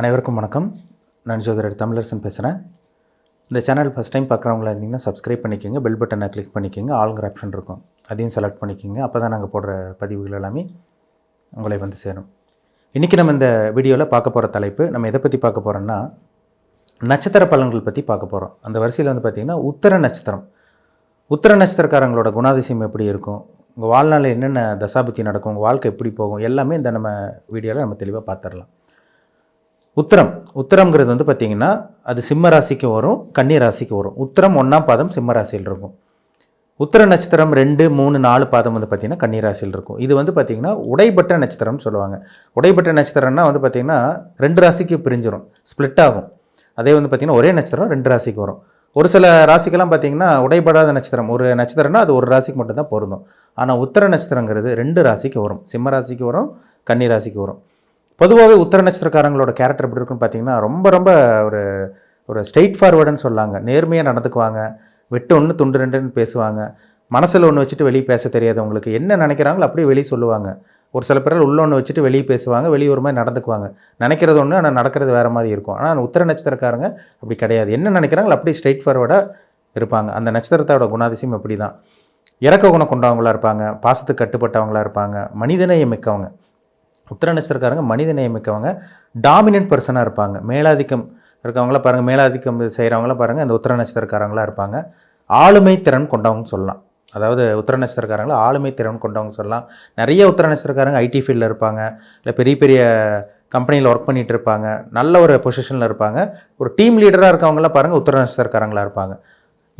அனைவருக்கும் வணக்கம். நான் ஜோதிடர் தமிழரசன் பேசுகிறேன் இந்த சேனல் ஃபஸ்ட் டைம் பார்க்குறவங்களா இருந்தீங்கன்னா சப்ஸ்கிரைப் பண்ணிக்கோங்க பெல் பட்டனை கிளிக் பண்ணிக்கோங்க ஆளுங்கிற ஆப்ஷன் இருக்கும். அதையும் செலக்ட் பண்ணிக்கோங்க. அப்போ தான் நாங்கள் போடுற பதிவுகள் எல்லாமே உங்களை வந்து சேரும். இன்றைக்கி நம்ம இந்த வீடியோவில் பார்க்க போகிற தலைப்பு நம்ம எதை பற்றி பார்க்க போகிறோம்னா நட்சத்திர பலன்கள் பற்றி பார்க்க போகிறோம் அந்த வரிசையில் வந்து பார்த்திங்கன்னா உத்தர நட்சத்திரம். உத்தர நட்சத்திரக்காரங்களோட குணாதிசயம் எப்படி இருக்கும்? உங்கள் வாழ்நாளில் என்னென்ன தசாபுத்தி நடக்கும்? உங்கள் வாழ்க்கை எப்படி போகும்? எல்லாமே இந்த நம்ம வீடியோவில் நம்ம தெளிவாக பார்த்துடலாம் உத்திரம். உத்தரம்ங்கிறது வந்து பார்த்திங்கன்னா அது சிம்ம ராசிக்கு வரும் கன்னி ராசிக்கு வரும். உத்தரம் ஒன்றாம் பாதம் சிம்ம ராசியில் இருக்கும். உத்திர நட்சத்திரம் ரெண்டு மூணு நாலு பாதம் வந்து பார்த்திங்கன்னா கன்னி ராசியில் இருக்கும். இது வந்து பார்த்திங்கன்னா உடைப்பட்ட நட்சத்திரம்னு சொல்லுவாங்க. உடைப்பட்ட நட்சத்திரம்னா வந்து பார்த்திங்கன்னா ரெண்டு ராசிக்கு பிரிஞ்சிடும் ஸ்ப்ளிட் ஆகும். அதே வந்து பார்த்திங்கன்னா ஒரே நட்சத்திரம் ரெண்டு ராசிக்கு வரும். ஒரு சில ராசிக்கெல்லாம் பார்த்திங்கன்னா உடைபடாத நட்சத்திரம். ஒரு நட்சத்திரம்னா அது ஒரு ராசிக்கு மட்டும்தான் பொருந்தும். ஆனால் உத்தர நட்சத்திரங்கிறது ரெண்டு ராசிக்கு வரும். சிம்ம ராசிக்கு வரும் கன்னி ராசிக்கு வரும். பொதுவாகவே உத்தர நட்சத்திரக்காரங்களோட கேரக்டர் எப்படி இருக்குன்னு பார்த்தீங்கன்னா ரொம்ப ரொம்ப ஒரு ஒரு ஸ்ட்ரெயிட் ஃபார்வர்டுன்னு சொல்லாங்க. நேர்மையாக நடந்துக்குவாங்க. வெட்டு ஒன்று துண்டு ரெண்டுன்னு பேசுவாங்க. மனசில் ஒன்று வச்சுட்டு வெளியே பேச தெரியாது அவங்களுக்கு என்ன நினைக்கிறாங்களோ அப்படியே வெளியே சொல்லுவாங்க. ஒரு சில பேர் உள்ள ஒன்று வச்சுட்டு வெளியே பேசுவாங்க வெளியே ஒரு மாதிரி நடந்துக்குவாங்க. நினைக்கிறது ஒன்று ஆனால் நடக்கிறது வேறு மாதிரி இருக்கும். ஆனால் உத்தர நட்சத்திரக்காரங்க அப்படி கிடையாது. என்ன நினைக்கிறாங்களோ அப்படியே ஸ்ட்ரெயிட் ஃபார்வர்டாக இருப்பாங்க. அந்த நட்சத்திரத்தோட குணாதிசயம் அப்படி தான் இறக்க குணம் கொண்டவங்களா இருப்பாங்க. பாசத்துக்கு கட்டுப்பட்டவங்களா இருப்பாங்க. மனிதநேயம் மிக்கவங்க. உத்திர நட்சத்திரக்காரங்க மனித மிக்கவங்க டாமினன்ட் பர்சனாக இருப்பாங்க. மேலாதிக்கம் இருக்கவங்கள பாருங்கள் மேலாதிக்கம் செய்கிறவங்களாம் பாருங்கள் அந்த உத்திர நட்சத்திரக்காரங்களாக இருப்பாங்க. ஆளுமை திறன் கொண்டவங்க சொல்லலாம். அதாவது உத்திர நட்சத்திரக்காரங்கள ஆளுமை திறன் கொண்டவங்க சொல்லலாம். நிறைய உத்திர நட்சத்திரக்காரங்க ஐடி ஃபீல்டில் இருப்பாங்க. இல்லை பெரிய பெரிய கம்பெனியில் ஒர்க் பண்ணிகிட்டு இருப்பாங்க. நல்ல ஒரு பொசிஷனில் இருப்பாங்க. ஒரு டீம் லீடராக இருக்கவங்களாம் பாருங்கள் உத்திர நட்சத்திரக்காரங்களாக இருப்பாங்க.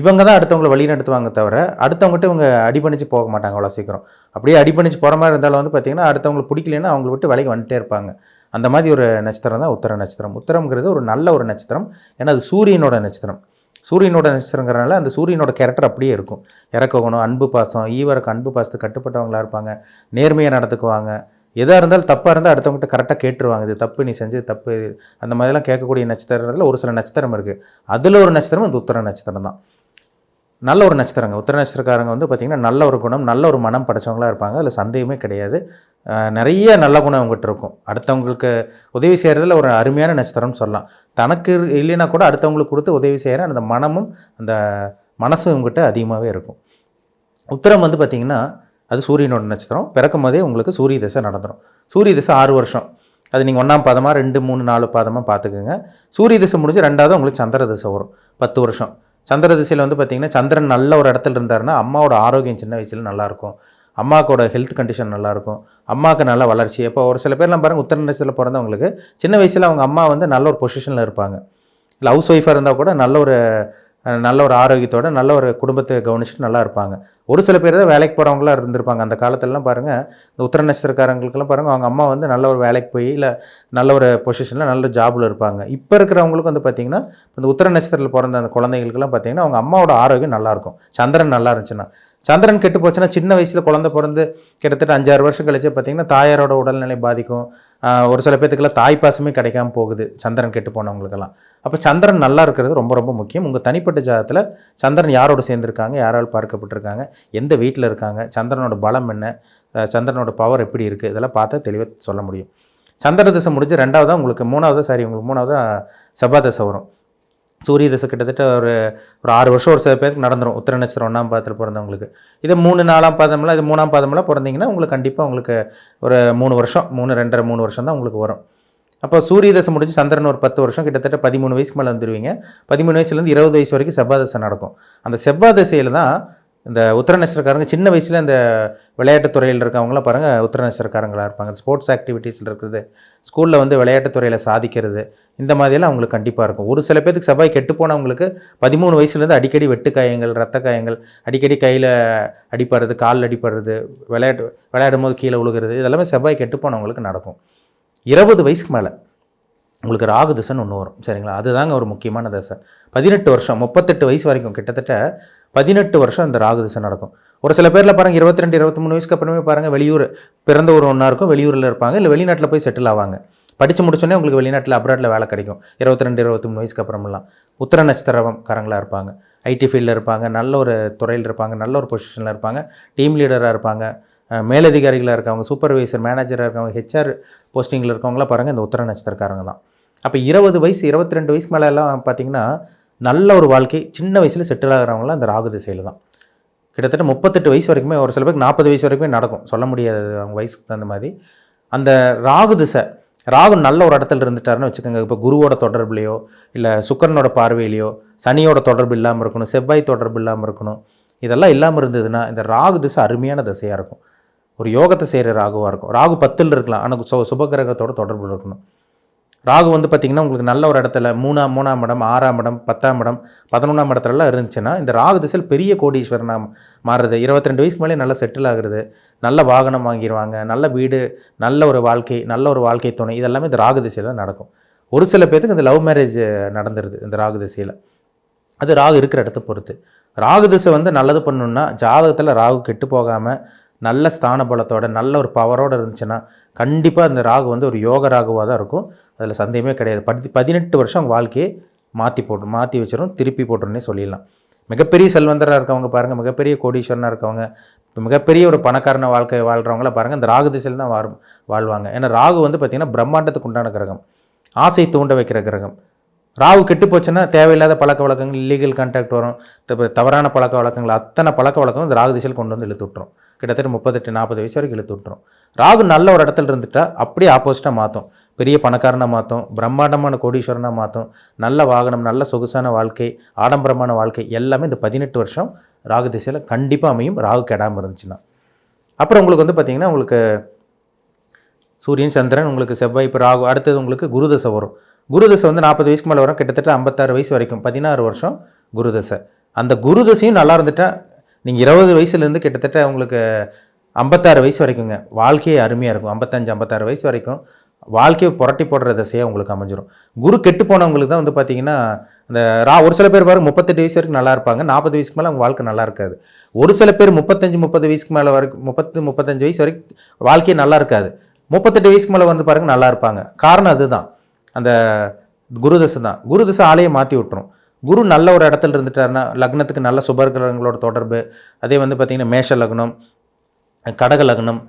இவங்க தான் அடுத்தவங்களை வழி நடத்துவாங்க தவிர அடுத்தவங்ககிட்ட இவங்க அடிபணிச்சு போக மாட்டாங்க அவ்வளோ சீக்கிரம். அப்படியே அடிபணிச்சு போகிற மாதிரி இருந்தாலும் வந்து பார்த்திங்கன்னா அடுத்தவங்களுக்கு பிடிக்கலன்னா அவங்கள விட்டு வேலைக்கு வந்துட்டே இருப்பாங்க. அந்த மாதிரி ஒரு நட்சத்திரம் தான் உத்தர நட்சத்திரம். உத்தரம்ங்கிறது ஒரு நல்ல ஒரு நட்சத்திரம். ஏன்னா அது சூரியனோட நட்சத்திரம். சூரியனோட நட்சத்திரங்கிறனால அந்த சூரியனோட கேரக்டர் அப்படியே இருக்கும். இறக்க குணம் அன்பு பாசம் ஈவருக்கு அன்பு பாசத்துக்கு கட்டுப்பட்டவங்களா இருப்பாங்க. நேர்மையாக நடந்துக்குவாங்க எதாக இருந்தாலும் தப்பாக இருந்தால் அடுத்தவங்ககிட்ட கரெக்டாக கேட்டுருவாங்க. இது தப்பு நீ செஞ்சது தப்பு அந்த மாதிரிலாம் கேட்கக்கூடிய நட்சத்திரத்தில் ஒரு சில நட்சத்திரம் இருக்குது அதில் ஒரு நட்சத்திரம் இந்த உத்தர நட்சத்திரம் தான். நல்ல ஒரு நட்சத்திரங்க. உத்தர நட்சத்திரக்காரங்க வந்து பார்த்திங்கன்னா நல்ல ஒரு குணம் நல்ல ஒரு மனம் படைச்சவங்களா இருப்பாங்க. அதில் சந்தேகமே கிடையாது. நிறைய நல்ல குணம் அவங்ககிட்ட இருக்கும். அடுத்தவங்களுக்கு உதவி செய்கிறதுல ஒரு அருமையான நட்சத்திரம்னு சொல்லலாம். தனக்கு இல்லைன்னா கூட அடுத்தவங்களுக்கு கொடுத்து உதவி செய்கிற அந்த மனமும் அந்த மனசும் இவங்ககிட்ட அதிகமாகவே இருக்கும். உத்தரம் வந்து பார்த்திங்கன்னா அது சூரியனோட நட்சத்திரம். பிறக்கும் போதே உங்களுக்கு சூரிய திசை நடந்துடும் சூரிய திசை ஆறு வருஷம். அது நீங்கள் ஒன்றாம் பாதமாக ரெண்டு மூணு நாலு பாதமாக பார்த்துக்குங்க சூரிய திசை முடிஞ்சு ரெண்டாவது உங்களுக்கு சந்திர திசை வரும். பத்து வருஷம். சந்திர திசையில் வந்து பார்த்திங்கன்னா சந்திரன் நல்ல ஒரு இடத்துல இருந்தாருன்னா அம்மாவோட ஆரோக்கியம் சின்ன வயசில் நல்லாயிருக்கும். அம்மாக்கோட ஹெல்த் கண்டிஷன் நல்லாயிருக்கும். அம்மாவுக்கு நல்ல வளர்ச்சி. இப்போ ஒரு சில பேர்லாம் பாருங்கள் உத்தர நட்சத்திரத்தில் பிறந்தவங்களுக்கு சின்ன வயசில் அவங்க அம்மா வந்து நல்ல ஒரு பொசிஷனில் இருப்பாங்க. இல்லை ஹவுஸ் ஒய்ஃபாக இருந்தால் கூட நல்ல ஒரு நல்ல ஒரு ஆரோக்கியத்தோட நல்ல ஒரு குடும்பத்தை கவனிச்சுட்டு நல்லா இருப்பாங்க. ஒரு சில பேர் தான் வேலைக்கு போகிறவங்களா இருந்திருப்பாங்க. அந்த காலத்துலலாம் பாருங்கள் இந்த உத்தர நட்சத்திரக்காரங்களுக்கெல்லாம் பாருங்கள் அவங்க அம்மா வந்து நல்ல ஒரு வேலைக்கு போய் இல்லை நல்ல ஒரு பொசிஷனில் நல்ல ஜாபில் இருப்பாங்க. இப்போ இருக்கிறவங்களுக்கு வந்து பார்த்திங்கன்னா இந்த உத்தர நட்சத்திரத்தில் பிறந்த அந்த குழந்தைகளுக்கெல்லாம் பார்த்தீங்கன்னா அவங்க அம்மாவோட ஆரோக்கியம் நல்லாயிருக்கும் சந்திரன் நல்லா இருந்துச்சுன்னா. சந்திரன் கெட்டு போச்சுன்னா சின்ன வயசில் குழந்தை பிறந்து கிட்டத்தட்ட அஞ்சாறு வருஷம் கழிச்சு பார்த்திங்கன்னா தாயாரோட உடல்நிலை பாதிக்கும். ஒரு சில பேத்துக்கெல்லாம் தாய்ப்பாசமே கிடைக்காம போகுது சந்திரன் கெட்டு போனவங்களுக்கெல்லாம். அப்போ சந்திரன் நல்லா இருக்கிறது ரொம்ப ரொம்ப முக்கியம். உங்கள் தனிப்பட்ட ஜாதகத்தில் சந்திரன் யாரோட சேர்ந்துருக்காங்க யாரால் பார்க்கப்பட்டிருக்காங்க எந்த வீட்டில் இருக்காங்க சந்திரனோட பலம் என்ன சந்திரனோட பவர் எப்படி இருக்குது இதெல்லாம் பார்த்தா தெளிவாக சொல்ல முடியும். சந்திர தசை முடிஞ்சு ரெண்டாவதாக உங்களுக்கு மூணாவதாக சாரி உங்களுக்கு மூணாவதாக செவ்வாய் தசை வரும். சூரிய தசை கிட்டத்தட்ட ஒரு ஒரு ஆறு வருஷம் ஒரு சில பேருக்கு நடந்துடும் உத்திர நட்சத்திரம் ஒன்றாம் பாதத்தில் பிறந்தவங்களுக்கு. இதே மூணு நாலாம் பாதமெல்லாம் இது மூணாம் பாதமெல்லாம் பிறந்தீங்கன்னா உங்களுக்கு கண்டிப்பாக உங்களுக்கு ஒரு மூணு வருஷம் மூணு ரெண்டரை மூணு வருஷம் தான் உங்களுக்கு வரும். அப்போ சூரிய தசை முடிஞ்சு சந்திரன் ஒரு பத்து வருஷம் கிட்டத்தட்ட பதிமூணு வயசுக்கு மேலே வந்துடுவீங்க பதிமூணு வயசுலேருந்து இருபது வயசு வரைக்கும் செவ்வாதசை நடக்கும். அந்த செவ்வாதசையில் தான் இந்த உத்திர நட்சத்திரக்காரங்க சின்ன வயசில் இந்த விளையாட்டுத் துறையில் இருக்கவங்களாம் பாருங்கள் உத்திர நட்சத்திரக்காரங்களாக இருப்பாங்க ஸ்போர்ட்ஸ் ஆக்டிவிட்டீஸில் இருக்கிறது ஸ்கூலில் வந்து விளையாட்டுத் துறையில் சாதிக்கிறது. இந்த மாதிரியெல்லாம் அவங்களுக்கு கண்டிப்பாக இருக்கும். ஒரு சில பேருக்கு செவ்வாய் கெட்டு போனவங்களுக்கு பதிமூணு வயசுலேருந்து அடிக்கடி வெட்டு காயங்கள் ரத்த காயங்கள் அடிக்கடி கையில் அடிப்படுறது காலில் அடிப்படுறது விளையாட்டு விளையாடும் போது கீழே விழுகிறது இதெல்லாமே செவ்வாய் கெட்டு போனவங்களுக்கு நடக்கும். இருபது வயசுக்கு மேலே உங்களுக்கு ராகு திசைன்னு ஒன்று வரும். சரிங்களா? அதுதாங்க ஒரு முக்கியமான தசை. பதினெட்டு வருஷம் முப்பத்தெட்டு வயசு வரைக்கும் கிட்டத்தட்ட பதினெட்டு வருஷம் இந்த ராகு திசை நடக்கும். ஒரு சில பேரில் பாருங்கள் இருபத்தி ரெண்டு இருபத்தி மூணு வயசுக்கு அப்புறமே பாருங்கள் வெளியூர் பிறந்த ஊர் ஒன்றா இருக்கும் வெளியூரில் இருப்பாங்க இல்லை வெளிநாட்டில் போய் செட்டில் ஆவாங்க. படித்து முடிச்சோடனே உங்களுக்கு வெளிநாட்டில் அப்ராட்டில் வேலை கிடைக்கும். இருபத்தி ரெண்டு இருபத்தி மூணு வயசுக்கு அப்புறமெல்லாம் உத்தர நட்சத்திரக்காரங்களாக இருப்பாங்க ஐடி ஃபீல்டில் இருப்பாங்க. நல்ல ஒரு துறையில் இருப்பாங்க. நல்ல ஒரு பொசிஷனில் இருப்பாங்க. டீம் லீடராக இருப்பாங்க. மேலதிகாரிகளாக இருக்கவங்க சூப்பர்வைசர் மேனேஜராக இருக்கவங்க ஹெச்ஆர் போஸ்டிங்கில் இருக்கவங்களாம் பாருங்கள் இந்த உத்தர நட்சத்திரக்காரங்க தான் அப்போ இருபது வயசு இருபத்தி ரெண்டு வயசு மேலே எல்லாம் பார்த்தீங்கன்னா நல்ல ஒரு வாழ்க்கை சின்ன வயசில் செட்டில் ஆகிறவங்களாம் அந்த ராகு திசையில் தான் கிட்டத்தட்ட முப்பத்தெட்டு வயசு வரைக்குமே ஒரு சில பேருக்கு நாற்பது வயசு வரைக்குமே நடக்கும். சொல்ல முடியாது அவங்க வயசுக்கு தகுந்த மாதிரி. அந்த ராகு திசை ராகு நல்ல ஒரு இடத்துல இருந்துட்டாருன்னு வச்சுக்கோங்க. இப்போ குருவோட தொடர்புலையோ இல்லை சுக்கரனோட பார்வையிலையோ சனியோட தொடர்பு இல்லாமல் இருக்கணும் செவ்வாய் தொடர்பு இல்லாமல் இருக்கணும். இதெல்லாம் இல்லாமல் இருந்ததுன்னா இந்த ராகு திசை அருமையான திசையாக இருக்கும். ஒரு யோகத்தை செய்கிற ராகுவாக இருக்கும். ராகு பத்தில் இருக்கலாம். ஆனால் சு சுபகிரகத்தோட தொடர்பு இருக்கணும். ராகு வந்து பார்த்திங்கன்னா உங்களுக்கு நல்ல ஒரு இடத்துல மூணாம் மூணாம் இடம் ஆறாம் இடம் பத்தாம் இடம் பதினொன்றாம் இடத்துலலாம் இருந்துச்சுன்னா இந்த ராகு திசையில் பெரிய கோடீஸ்வரனாக மாறுறது இருபத்தி ரெண்டு வயசுக்கு மேலே நல்லா செட்டில் ஆகுறது நல்ல வாகனம் வாங்கிடுவாங்க நல்ல வீடு நல்ல ஒரு வாழ்க்கை நல்ல ஒரு வாழ்க்கை துணை இதெல்லாமே இந்த ராகு திசையில் தான் நடக்கும். ஒரு சில பேர்த்துக்கு இந்த லவ் மேரேஜ் நடந்துருது இந்த ராகு திசையில். அது ராகு இருக்கிற இடத்த பொறுத்து. ராகு திசை வந்து நல்லது பண்ணணுன்னா ஜாதகத்தில் ராகு கெட்டு போகாமல் நல்ல ஸ்தான பலத்தோட நல்ல ஒரு பவரோடு இருந்துச்சுன்னா கண்டிப்பாக அந்த ராகு வந்து ஒரு யோக ராகுவாக தான் இருக்கும். அதில் சந்தேகமே கிடையாது. பதி பதினெட்டு வருஷம் அவங்க வாழ்க்கையை மாற்றி போட்டு மாற்றி வச்சிடும் திருப்பி போட்டுருன்னே சொல்லிடலாம். மிகப்பெரிய செல்வந்தராக இருக்கவங்க பாருங்கள் மிகப்பெரிய கோடீஸ்வரனாக இருக்கவங்க இப்போ மிகப்பெரிய ஒரு பணக்காரன வாழ்க்கை வாழ்கிறவங்கள பாருங்கள் இந்த ராகு திசையில் தான் வாழ் வாழ்வாங்க. ஏன்னா ராகு வந்து பார்த்திங்கன்னா பிரம்மாண்டத்துக்கு உண்டான கிரகம். ஆசை தூண்ட வைக்கிற கிரகம். ராகு கெட்டு போச்சுன்னா தேவையில்லாத பழக்க வழக்கங்கள் இல்லீகல் கான்டாக்ட் வரும் தவறான பழக்க வழக்கங்கள் அத்தனை பழக்க வழக்கம் இந்த ராகு திசையில் கொண்டு வந்து இழுத்து விட்டுரும். கிட்டத்தட்ட முப்பத்தெட்டு நாற்பது வயசு வரைக்கும் இழுத்து விட்டுரும். ராகு நல்ல ஒரு இடத்துல இருந்துட்டா அப்படியே ஆப்போசிட்டாக மாற்றும் பெரிய பணக்காரனாக மாற்றும் பிரம்மாண்டமான கோடீஸ்வரனாக மாற்றும் நல்ல வாகனம் நல்ல சொகுசான வாழ்க்கை ஆடம்பரமான வாழ்க்கை எல்லாமே இந்த பதினெட்டு வருஷம் ராகு திசையில் கண்டிப்பாக அமையும். ராகு கெடாமல் இருந்துச்சுன்னா. அப்புறம் உங்களுக்கு வந்து பார்த்திங்கன்னா உங்களுக்கு சூரியன் சந்திரன் உங்களுக்கு செவ்வாய் இப்போ ராகு அடுத்தது உங்களுக்கு குருதசை வரும். குருதசை வந்து நாற்பது வயசுக்கு மேலே வரும். கிட்டத்தட்ட ஐம்பத்தாறு வயசு வரைக்கும் பதினாறு வருஷம் குருதசை அந்த குருதசையும் நல்லா இருந்துட்டால் நீங்கள் இருபது வயசுலேருந்து கிட்டத்தட்ட உங்களுக்கு ஐம்பத்தாறு வயசு வரைக்குங்க வாழ்க்கையே அருமையாக இருக்கும். ஐம்பத்தஞ்சு ஐம்பத்தாறு வயசு வரைக்கும் வாழ்க்கையை புரட்டி போடுற திசையாக உங்களுக்கு அமைஞ்சிரும். குரு கெட்டு போனவங்களுக்கு தான் வந்து பார்த்தீங்கன்னா அந்த ரா ஒரு சில பேர் பாருங்க முப்பத்தெட்டு வயசு வரைக்கும் நல்லா இருப்பாங்க. நாற்பது வயசுக்கு மேலே அவங்க வாழ்க்கை நல்லா இருக்காது. ஒரு சில பேர் முப்பத்தஞ்சு முப்பது வயசுக்கு மேலே வரைக்கும் முப்பத்து முப்பத்தஞ்சு வயசு வரைக்கும் வாழ்க்கையே நல்லா இருக்காது. முப்பத்தெட்டு வயசுக்கு மேலே வந்து பாருங்க நல்லா இருப்பாங்க. காரணம் அதுதான். அந்த குருதசை தான். குருதசை ஆலையை மாற்றி விட்டுரும். குரு நல்ல ஒரு இடத்துல இருந்துட்டாருன்னா லக்னத்துக்கு நல்ல சுபர்கிரகங்களோட தொடர்பு. அதே வந்து பார்த்திங்கன்னா மேஷ லக்னம் கடக லக்னம்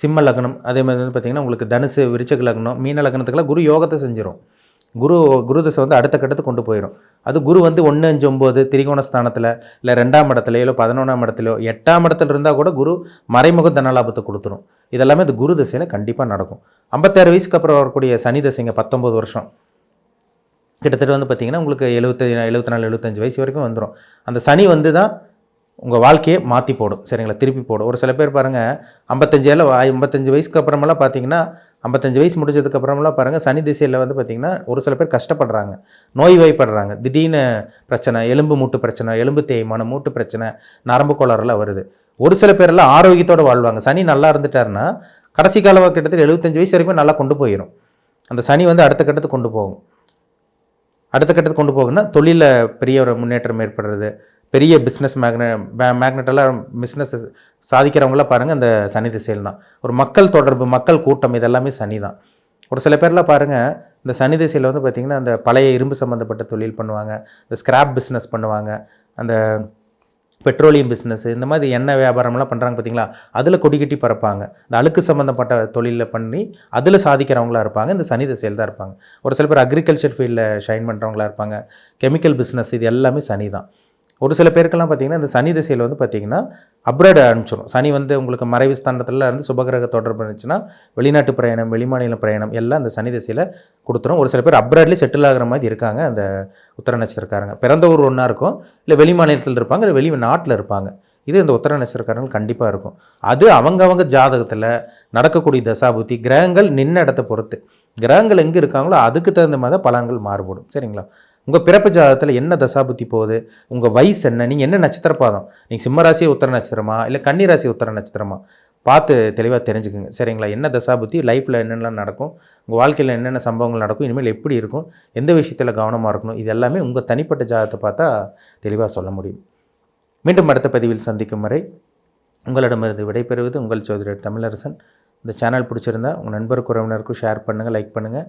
சிம்ம லக்னம் அதே மாதிரி வந்து பார்த்திங்கன்னா உங்களுக்கு தனுசு விருச்சக லக்னம் மீன லக்னத்துக்கெல்லாம் குரு யோகத்தை செஞ்சிடும் குரு குருதசை வந்து அடுத்த கட்டத்துக்கு கொண்டு போயிடும் அது குரு வந்து ஒன்று அஞ்சு ஒம்பது திரிகோண ஸ்தானத்தில் இல்லை ரெண்டாம் இடத்துலையோ இல்லை பதினொன்றாம் இடத்துலையோ எட்டாம் இடத்துல இருந்தால் கூட குரு மறைமுக தனலாபத்தை கொடுத்துரும். இதெல்லாமே இந்த குரு தசையில் கண்டிப்பாக நடக்கும். ஐம்பத்தாறு வயசுக்கு அப்புறம் வரக்கூடிய சனி தசைங்க பத்தொம்பது வருஷம். கிட்டத்தட்ட வந்து பார்த்திங்கன்னா உங்களுக்கு எழுபத்தி எழுபத்தி நாலு எழுபத்தஞ்சு வயசு வரைக்கும் வந்துடும் அந்த சனி வந்து தான் உங்கள் வாழ்க்கையை மாற்றி போடும். சரிங்களா? திருப்பி போடும். ஒரு சில பேர் பாருங்கள் ஐம்பத்தஞ்சு ஐம்பத்தஞ்சு வயசுக்கு அப்புறமெல்லாம் பார்த்தீங்கன்னா ஐம்பத்தஞ்சு வயசு முடிஞ்சதுக்கு அப்புறமெல்லாம் பாருங்கள் சனி திசையில் வந்து பார்த்திங்கன்னா ஒரு சில பேர் கஷ்டப்படுறாங்க. நோய்வாய்ப்படுறாங்க. திடீர்னு பிரச்சனை எலும்பு மூட்டு பிரச்சனை எலும்பு தேய்மானம் மூட்டு பிரச்சனை நரம்பு கோளாறுலாம் வருது. ஒரு சில பேரெல்லாம் ஆரோக்கியத்தோடு வாழ்வாங்க. சனி நல்லா இருந்துட்டாருன்னா கடைசி கால கிட்டத்தட்ட எழுபத்தஞ்சு வயசு வரைக்கும் நல்லா கொண்டு போயிடும் அந்த சனி வந்து அடுத்த கட்டத்துக்கு கொண்டு போகும். அடுத்த கட்டத்துக்கு கொண்டு போகணும்னா தொழிலில் பெரிய ஒரு முன்னேற்றம் ஏற்படுறது. பெரிய பிஸ்னஸ் மேக்னெ மேக்னெட்டெல்லாம் பிஸ்னஸ் சாதிக்கிறவங்களாம் பாருங்கள் அந்த சனி திசையில் தான். ஒரு மக்கள் தொடர்பு மக்கள் கூட்டம் இதெல்லாமே சனி தான். ஒரு சில பேர்லாம் பாருங்கள் இந்த சனி திசையில் வந்து பார்த்திங்கன்னா அந்த பழைய இரும்பு சம்மந்தப்பட்ட தொழில் பண்ணுவாங்க இந்த ஸ்கிராப் பிஸ்னஸ் பண்ணுவாங்க அந்த பெட்ரோலியம் பிஸ்னஸ் இந்த மாதிரி எண்ணெய் வியாபாரம்லாம் பண்ணுறாங்க பார்த்தீங்களா அதில் கொடி கட்டி பறப்பாங்க. இந்த அழுக்கு சம்மந்தப்பட்ட தொழிலில் பண்ணி அதில் சாதிக்கிறவங்களா இருப்பாங்க. இந்த சனி திசையில் தான் இருப்பாங்க. ஒரு சில பேர் அக்ரிகல்ச்சர் ஃபீல்டில் ஷைன் பண்ணுறவங்களா இருப்பாங்க. கெமிக்கல் பிஸ்னஸ் இது எல்லாமே சனி தான் ஒரு சில பேருக்கெல்லாம் பார்த்தீங்கன்னா இந்த சனி திசையில் வந்து பார்த்தீங்கன்னா அப்ராட் அனுப்பிச்சிடும் சனி வந்து உங்களுக்கு மறைவு ஸ்தானத்தில் இருந்து சுபகிரக தொடர்பு இருந்துச்சுன்னா வெளிநாட்டு பிரயாணம் வெளிமாநில பிரயாணம் எல்லாம் அந்த சனி திசையில் கொடுத்துரும். ஒரு சில பேர் அப்ராட்லேயே செட்டில் ஆகிற மாதிரி இருக்காங்க அந்த உத்தர நட்சத்திரக்காரங்க. பிறந்த ஊர் ஒன்றா இருக்கும் இல்லை வெளி மாநிலத்தில் இருப்பாங்க இல்லை வெளி நாட்டில் இருப்பாங்க. இது இந்த உத்தர நட்சத்திரக்காரங்கள் கண்டிப்பாக இருக்கும். அது அவங்கவங்க ஜாதகத்தில் நடக்கக்கூடிய தசாபுத்தி கிரகங்கள் நின்ன இடத்த பொறுத்து. கிரகங்கள் எங்கே இருக்காங்களோ அதுக்கு தகுந்த மாதிரி தான் பலன்கள் மாறுபடும். சரிங்களா? உங்கள் பிறப்பு ஜாதகத்தில் என்ன தசாபுத்தி போகுது? உங்கள் வயசு என்ன? நீங்கள் என்ன நட்சத்திர பாதம் நீங்கள் சிம்மராசி உத்தர நட்சத்திரமா? இல்லை கன்னிராசி உத்தர நட்சத்திரமா? பார்த்து தெளிவாக தெரிஞ்சுக்குங்க. சரிங்களா? என்ன தசாபுத்தி? லைஃப்பில் என்னென்னலாம் நடக்கும்? உங்கள் வாழ்க்கையில் என்னென்ன சம்பவங்கள் நடக்கும்? இனிமேல் எப்படி இருக்கும்? எந்த விஷயத்தில் கவனமாக இருக்கணும்? இது எல்லாமே உங்கள் தனிப்பட்ட ஜாதகத்தை பார்த்தா தெளிவாக சொல்ல முடியும். மீண்டும் அடுத்த பதிவில் சந்திக்கும் வரை உங்களிடமிருந்து விடைபெறுவது உங்கள் சோதரர் தமிழரசன். இந்த சேனல் பிடிச்சிருந்தா உங்கள் நண்பருக்கு உறவினருக்கும் ஷேர் பண்ணுங்கள் லைக் பண்ணுங்கள்